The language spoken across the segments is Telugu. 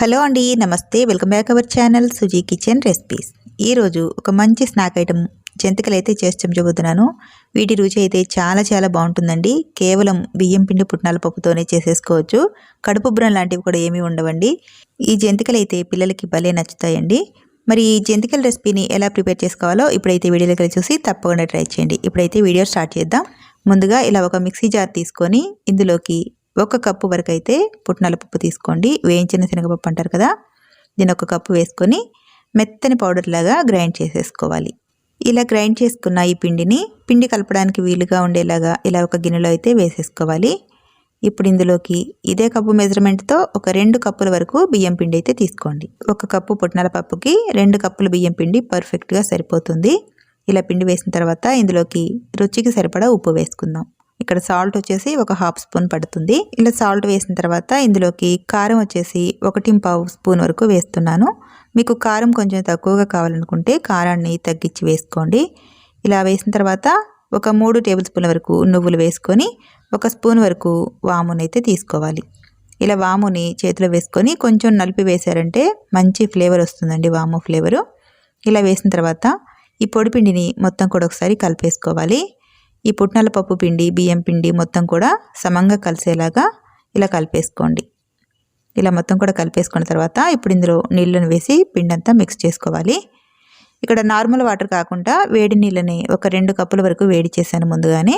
హలో అండి నమస్తే. Welcome back our channel Suji kitchen recipes. ఈరోజు ఒక మంచి స్నాక్ ఐటమ్ జంతికలు అయితే చేసి చెబుతున్నాను వీటి రుచి అయితే చాలా చాలా బాగుంటుందండి. కేవలం బియ్యం పిండి పుట్నాల పప్పుతోనే చేసేసుకోవచ్చు. కడుపుబ్బరం లాంటివి కూడా ఏమీ ఉండవండి. ఈ జంతికలు అయితే పిల్లలకి భలే నచ్చుతాయండి. మరి ఈ జంతికల రెసిపీని ఎలా ప్రిపేర్ చేసుకోవాలో ఇప్పుడైతే వీడియోలోకి చూసి తప్పకుండా ట్రై చేయండి. ఇప్పుడైతే వీడియో స్టార్ట్ చేద్దాం. ముందుగా ఇలా ఒక మిక్సీ జార్ తీసుకొని ఇందులోకి ఒక కప్పు వరకు అయితే పుట్నాల పప్పు తీసుకోండి. వేయించిన శనగపప్పు అంటారు కదా దీని ఒక కప్పు వేసుకొని మెత్తని పౌడర్ లాగా గ్రైండ్ చేసేసుకోవాలి. ఇలా గ్రైండ్ చేసుకున్న ఈ పిండిని పిండి కలపడానికి వీలుగా ఉండేలాగా ఇలా ఒక గిన్నెలో అయితే వేసేసుకోవాలి. ఇప్పుడు ఇందులోకి ఇదే కప్పు మెజర్మెంట్తో ఒక రెండు కప్పుల వరకు బియ్యం పిండి అయితే తీసుకోండి. ఒక కప్పు పుట్నాల పప్పుకి రెండు కప్పుల బియ్యం పిండి పర్ఫెక్ట్గా సరిపోతుంది. ఇలా పిండి వేసిన తర్వాత ఇందులోకి రుచికి సరిపడా ఉప్పు వేసుకుందాం. ఇక్కడ సాల్ట్ వచ్చేసి ఒక హాఫ్ స్పూన్ పడుతుంది. ఇలా సాల్ట్ వేసిన తర్వాత ఇందులోకి కారం వచ్చేసి ఒకటి పావు స్పూన్ వరకు వేస్తున్నాను. మీకు కారం కొంచెం తక్కువగా కావాలనుకుంటే కారాన్ని తగ్గించి వేసుకోండి. ఇలా వేసిన తర్వాత ఒక మూడు టేబుల్ స్పూన్ల వరకు నువ్వులు వేసుకొని ఒక స్పూన్ వరకు వామునైతే తీసుకోవాలి. ఇలా వాముని చేతిలో వేసుకొని కొంచెం నలిపి వేశారంటే మంచి ఫ్లేవర్ వస్తుందండి వాము ఫ్లేవరు. ఇలా వేసిన తర్వాత ఈ పొడిపిండిని మొత్తం కూడా ఒకసారి కలిపేసుకోవాలి. ఈ పుట్నాల పప్పు పిండి బియ్యం పిండి మొత్తం కూడా సమంగా కలిసేలాగా ఇలా కలిపేసుకోండి. ఇలా మొత్తం కూడా కలిపేసుకున్న తర్వాత ఇప్పుడు ఇందులో నీళ్ళను వేసి పిండి అంతా మిక్స్ చేసుకోవాలి. ఇక్కడ నార్మల్ వాటర్ కాకుండా వేడి నీళ్ళని ఒక రెండు కప్పుల వరకు వేడి చేశాను ముందుగానే.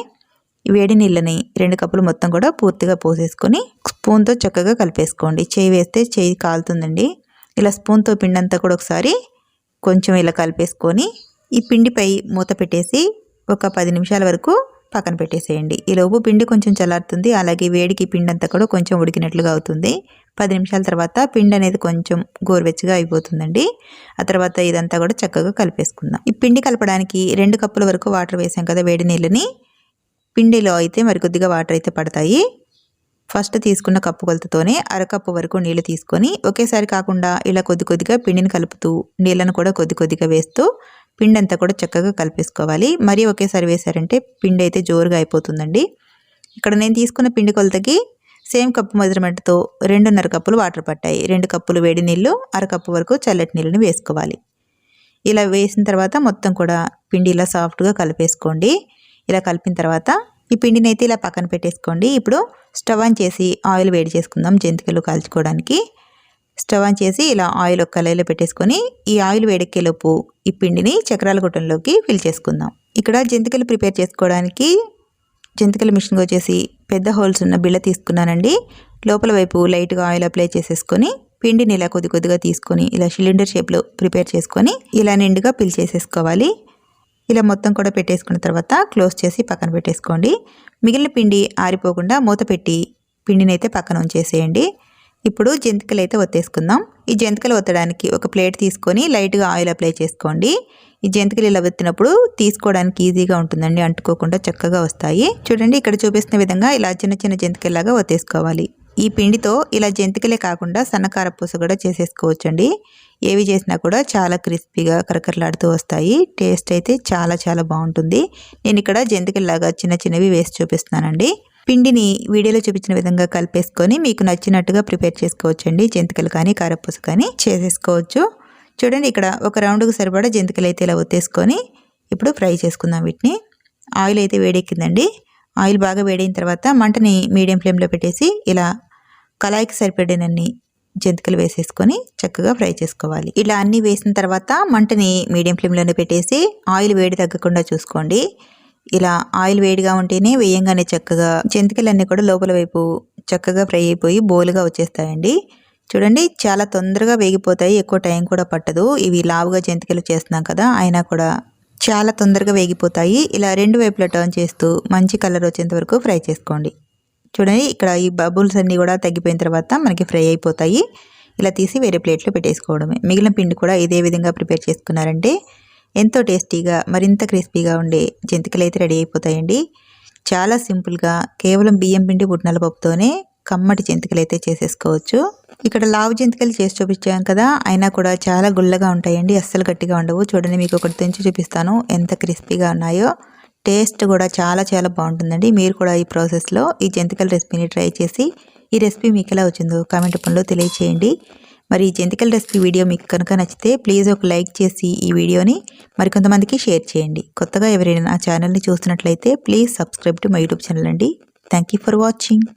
వేడి నీళ్ళని రెండు కప్పులు మొత్తం కూడా పూర్తిగా పోసేసుకొని స్పూన్తో చక్కగా కలిపేసుకోండి. చేయి వేస్తే చేయి కాలుతుందండి. ఇలా స్పూన్తో పిండి అంతా కూడా ఒకసారి కొంచెం ఇలా కలిపేసుకొని ఈ పిండిపై మూత పెట్టేసి ఒక పది నిమిషాల వరకు పక్కన పెట్టేసేయండి. ఈ లోపు పిండి కొంచెం చల్లారుతుంది. అలాగే వేడికి పిండి అంతా కూడా కొంచెం ఉడికినట్లుగా అవుతుంది. పది నిమిషాల తర్వాత పిండి అనేది కొంచెం గోరువెచ్చగా అయిపోతుందండి. ఆ తర్వాత ఇదంతా కూడా చక్కగా కలిపేసుకుందాం. ఈ పిండి కలపడానికి రెండు కప్పుల వరకు వాటర్ వేసాం కదా వేడి నీళ్ళని. పిండిలో అయితే మరికొద్దిగా వాటర్ అయితే పడతాయి. ఫస్ట్ తీసుకున్న కప్పు కొలతతోనే అరకప్పు వరకు నీళ్ళు తీసుకొని ఒకేసారి కాకుండా ఇలా కొద్ది కొద్దిగా పిండిని కలుపుతూ నీళ్ళను కూడా కొద్ది కొద్దిగా వేస్తూ పిండి అంతా కూడా చక్కగా కలిపేసుకోవాలి. మరీ ఒకేసారి వేసారంటే పిండి అయితే జోరుగా అయిపోతుందండి. ఇక్కడ నేను తీసుకున్న పిండి కొలతకి సేమ్ కప్పు మెజర్మెంట్తో రెండున్నర కప్పులు వాటర్ పట్టాయి. రెండు కప్పులు వేడి నీళ్ళు అరకప్పు వరకు చల్లటి నీళ్ళని వేసుకోవాలి. ఇలా వేసిన తర్వాత మొత్తం కూడా పిండి ఇలా సాఫ్ట్గా కలిపేసుకోండి. ఇలా కలిపిన తర్వాత ఈ పిండిని అయితే ఇలా పక్కన పెట్టేసుకోండి. ఇప్పుడు స్టవ్ ఆన్ చేసి ఆయిల్ వేడి చేసుకుందాం జంతికలు కాల్చుకోవడానికి. స్టవ్ ఆన్ చేసి ఇలా ఆయిల్ ఒక కళాయిలో పెట్టేసుకొని ఈ ఆయిల్ వేడెక్కేలోపు ఈ పిండిని చక్రాల గుట్టంలోకి ఫిల్ చేసుకుందాం. ఇక్కడ జంతికలు ప్రిపేర్ చేసుకోవడానికి జంతికల మిషన్ వచ్చేసి పెద్ద హోల్స్ ఉన్న బిళ్ళ తీసుకున్నానండి. లోపల వైపు లైట్గా ఆయిల్ అప్లై చేసేసుకొని పిండిని ఇలా కొద్ది కొద్దిగా తీసుకొని ఇలా సిలిండర్ షేప్లో ప్రిపేర్ చేసుకొని ఇలా నిండుగా పిల్ చేసేసుకోవాలి. ఇలా మొత్తం కూడా పెట్టేసుకున్న తర్వాత క్లోజ్ చేసి పక్కన పెట్టేసుకోండి. మిగిలిన పిండి ఆరిపోకుండా మూత పెట్టి పిండిని అయితే పక్కన ఉంచేసేయండి. ఇప్పుడు జంతికలు అయితే ఒత్తేసుకుందాం. ఈ జంతికలు ఒత్తడానికి ఒక ప్లేట్ తీసుకొని లైట్గా ఆయిల్ అప్లై చేసుకోండి. ఈ జంతికలు ఇలా ఒత్తినప్పుడు తీసుకోవడానికి ఈజీగా ఉంటుందండి. అంటుకోకుండా చక్కగా వస్తాయి. చూడండి ఇక్కడ చూపిస్తున్న విధంగా ఇలా చిన్న చిన్న జంతికల్లాగా ఒత్తేసుకోవాలి. ఈ పిండితో ఇలా జంతికలే కాకుండా సన్నకార పూస కూడా చేసేసుకోవచ్చండి. ఏవి చేసినా కూడా చాలా క్రిస్పీగా కరకరలాడుతూ వస్తాయి. టేస్ట్ అయితే చాలా చాలా బాగుంటుంది. నేను ఇక్కడ జంతికల్లాగా చిన్న చిన్నవి వేసి చూపిస్తున్నానండి. పిండిని వీడియోలో చూపించిన విధంగా కలిపేసుకొని మీకు నచ్చినట్టుగా ప్రిపేర్ చేసుకోవచ్చండి. జంతికలు కానీ కారపూస కానీ చేసేసుకోవచ్చు. చూడండి ఇక్కడ ఒక రౌండ్కి సరిపడా జంతికలు అయితే ఇలా ఒత్తేసుకొని ఇప్పుడు ఫ్రై చేసుకుందాం వీటిని. ఆయిల్ అయితే వేడెక్కిందండి. ఆయిల్ బాగా వేడైన తర్వాత మంటని మీడియం ఫ్లేమ్లో పెట్టేసి ఇలా కళాయికి సరిపడినన్ని జంతికలు వేసేసుకొని చక్కగా ఫ్రై చేసుకోవాలి. ఇలా అన్నీ వేసిన తర్వాత మంటని మీడియం ఫ్లేమ్లోనే పెట్టేసి ఆయిల్ వేడి తగ్గకుండా చూసుకోండి. ఇలా ఆయిల్ వేడిగా ఉంటేనే వేయంగానే చక్కగా జంతికలన్నీ కూడా లోపల వైపు చక్కగా ఫ్రై అయిపోయి బోలుగా వచ్చేస్తాయండి. చూడండి చాలా తొందరగా వేగిపోతాయి. ఎక్కువ టైం కూడా పట్టదు. ఇవి లావుగా జంతికలు చేస్తున్నాం కదా అయినా కూడా చాలా తొందరగా వేగిపోతాయి. ఇలా రెండు వైపులా టర్న్ చేస్తూ మంచి కలర్ వచ్చేంత వరకు ఫ్రై చేసుకోండి. చూడండి ఇక్కడ ఈ బబుల్స్ అన్నీ కూడా తగ్గిపోయిన తర్వాత మనకి ఫ్రై అయిపోతాయి. ఇలా తీసి వేరే ప్లేట్లో పెట్టేసుకోవడమే. మిగిలిన పిండి కూడా ఇదే విధంగా ప్రిపేర్ చేసుకున్నారంటే ఎంతో టేస్టీగా మరింత క్రిస్పీగా ఉండే జంతికలు అయితే రెడీ అయిపోతాయండి. చాలా సింపుల్గా కేవలం బియ్యం పిండి పుట్నాల పప్పుతోనే కమ్మటి జంతికలు అయితే చేసేసుకోవచ్చు. ఇక్కడ లావు జంతికలు చేసి చూపించాం కదా అయినా కూడా చాలా గుల్లగా ఉంటాయండి అస్సలు గట్టిగా ఉండవు. చూడండి మీకు ఒకటి తెంచి చూపిస్తాను ఎంత క్రిస్పీగా ఉన్నాయో. టేస్ట్ కూడా చాలా చాలా బాగుంటుందండి. మీరు కూడా ఈ ప్రాసెస్లో ఈ జంతికల రెసిపీని ట్రై చేసి ఈ రెసిపీ మీకు ఎలా వచ్చిందో కామెంట్ పనిలో తెలియచేయండి. మరి ఈ జంతికల రెసిపీ వీడియో మీకు కనుక నచ్చితే ప్లీజ్ ఒక లైక్ చేసి ఈ వీడియోని మరికొంతమందికి షేర్ చేయండి. కొత్తగా ఎవరైనా నా ఛానల్ని చూస్తున్నట్లయితే please subscribe to my YouTube channel అండి. Thank you for watching.